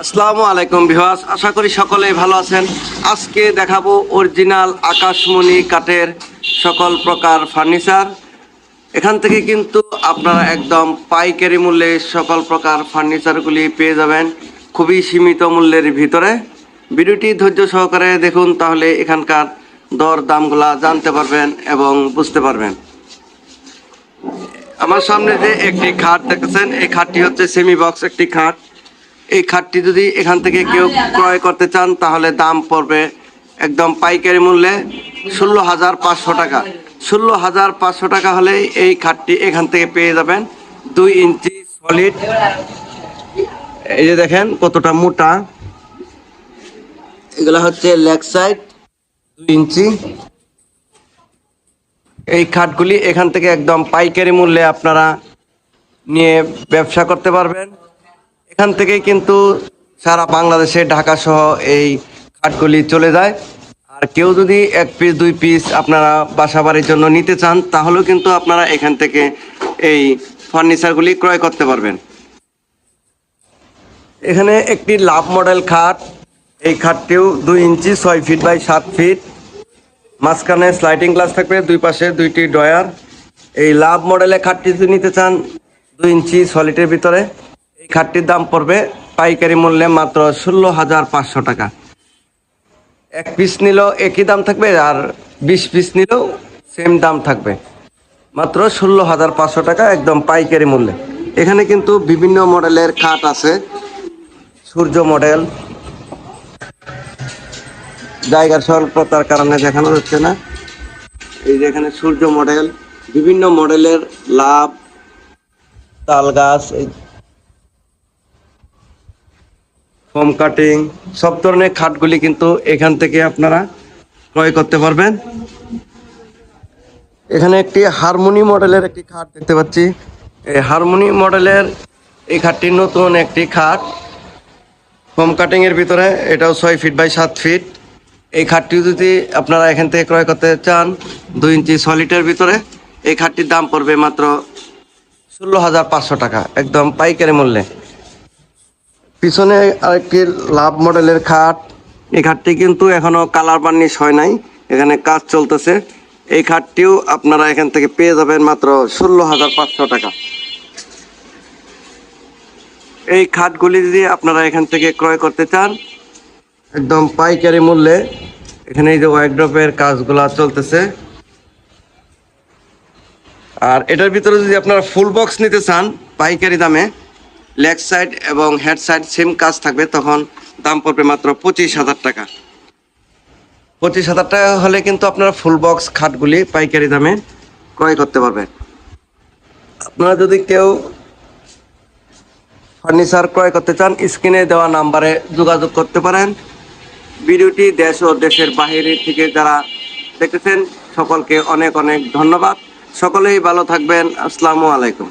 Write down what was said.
আসসালামু আলাইকুম ভিওয়াস আশা করি সকলেই ভালো আছেন। আজকে দেখাবো অরিজিনাল আকাশমণি কাঠের সকল প্রকার ফার্নিচার। এখান থেকে কিন্তু আপনারা একদম পাইকারি মূল্যে সকল প্রকার ফার্নিচারগুলি পেয়ে যাবেন খুবই সীমিত মূল্যের ভিতরে। ভিডিওটি ধৈর্য সহকারে দেখুন, তাহলে এখানকার দর দামগুলা জানতে পারবেন এবং বুঝতে পারবেন। আমার সামনে যে একটি খাট দেখেছেন, এই খাটটি হচ্ছে সেমি বক্স একটি খাট। এই খাটটি যদি এখান থেকে কেউ ক্রয় করতে চান, তাহলে দাম পড়বে একদম পাইকারি মূল্যে ষোলো হাজার পাঁচশো টাকা। ষোলো হাজার পাঁচশো টাকা হলে এই খাটটি এখান থেকে পেয়ে যাবেন দুই ইঞ্চি সলিড এই যে দেখেন কতটা মোটা। এগুলা হচ্ছে লেগ সাইড, দুই ইঞ্চি। এই খাটগুলি এখান থেকে একদম পাইকারি মূল্যে আপনারা নিয়ে ব্যবসা করতে পারবেন। এখান থেকেই কিন্তু সারা বাংলাদেশে ঢাকা সহ এই খাটগুলি চলে যায়। আর কেউ যদি এক পিস দুই পিস আপনারা বাসা বাড়ির জন্য নিতে চান, তাহলেও কিন্তু আপনারা এখান থেকে এই ফার্নিচারগুলি ক্রয় করতে পারবেন। এখানে একটি লাভ মডেল খাট। এই খাটটিও দুই ইঞ্চি, ছয় ফিট বাই সাত ফিট। মাঝখানে স্লাইডিং গ্লাস থাকবে, দুই পাশে দুইটি ডয়ার এই লাভ মডেলের খাটটি যদি নিতে চান, দুই ইঞ্চি সলিটের ভিতরে। এই খাটটির দাম পড়বে পাইকারি মূল্যে মাত্র ষোলো হাজার পাঁচশো টাকা। এক পিস নিলেও একই দাম থাকবে আর বিশ পিস নিলেও সেম দাম থাকবে। মাত্র ষোলো হাজার পাঁচশো টাকা একদম পাইকারি মূল্যে। এখানে কিন্তু বিভিন্ন মডেলের খাট আছে, সূর্য মডেল। জায়গার স্বল্পতার কারণে দেখানো যাচ্ছে না। এই যে এখানে সূর্য মডেল, বিভিন্ন মডেলের লাভ, তাল গাছ, এই ফোম কাটিং, সব ধরনের খাটগুলি কিন্তু এখান থেকে আপনারা ক্রয় করতে পারবেন। এখানে একটি হারমোনি মডেলের একটি খাট দেখতে পাচ্ছি। এই হারমোনি মডেলের এই খাটটি নতুন একটি খাট। ফোম কাটিং এর ভিতরে এটাও ছয় ফিট বাই সাত ফিট। এই খাটটি যদি আপনারা এখান থেকে ক্রয় করতে চান, দুই ইঞ্চি সলিটের ভিতরে, এই খাটটির দাম পড়বে মাত্র ষোলো হাজার পাঁচশো টাকা, একদম পাইকারি মূল্যে। পিছনে আরেকটি লাভ মডেলের খাট। এই খাটটি কিন্তু এখনও কালার বার্নিশ হয় নাই এখানে কাজ চলতেছে। এই খাটটিও আপনারা এখান থেকে পেয়ে যাবেন মাত্র ষোলো হাজার পাঁচশো টাকা। এই খাটগুলি যদি আপনারা এখান থেকে ক্রয় করতে চান একদম পাইকারি মূল্যে। এখানে এই যে ওয়াইড্রপের কাজগুলা চলতেছে। আর এটার ভিতরে যদি আপনারা ফুল বক্স নিতে চান পাইকারি দামে লেগ সাইড এবং হেড সাইড সেম কাজ থাকবে, তখন দাম পড়বে মাত্র পঁচিশ হাজার টাকা। পঁচিশ হাজার টাকা হলে কিন্তু আপনারা ফুল বক্স খাটগুলি পাইকারি দামে ক্রয় করতে পারবেন। আপনারা যদি কেউ ফার্নিচার ক্রয় করতে চান, স্ক্রিনে দেওয়া নাম্বারে যোগাযোগ করতে পারেন। ভিডিওটি দেশ ও দেশের বাহিরে থেকে যারা দেখেছেন, সকলকে অনেক অনেক ধন্যবাদ। সকলেই ভালো থাকবেন। আসসালামু আলাইকুম।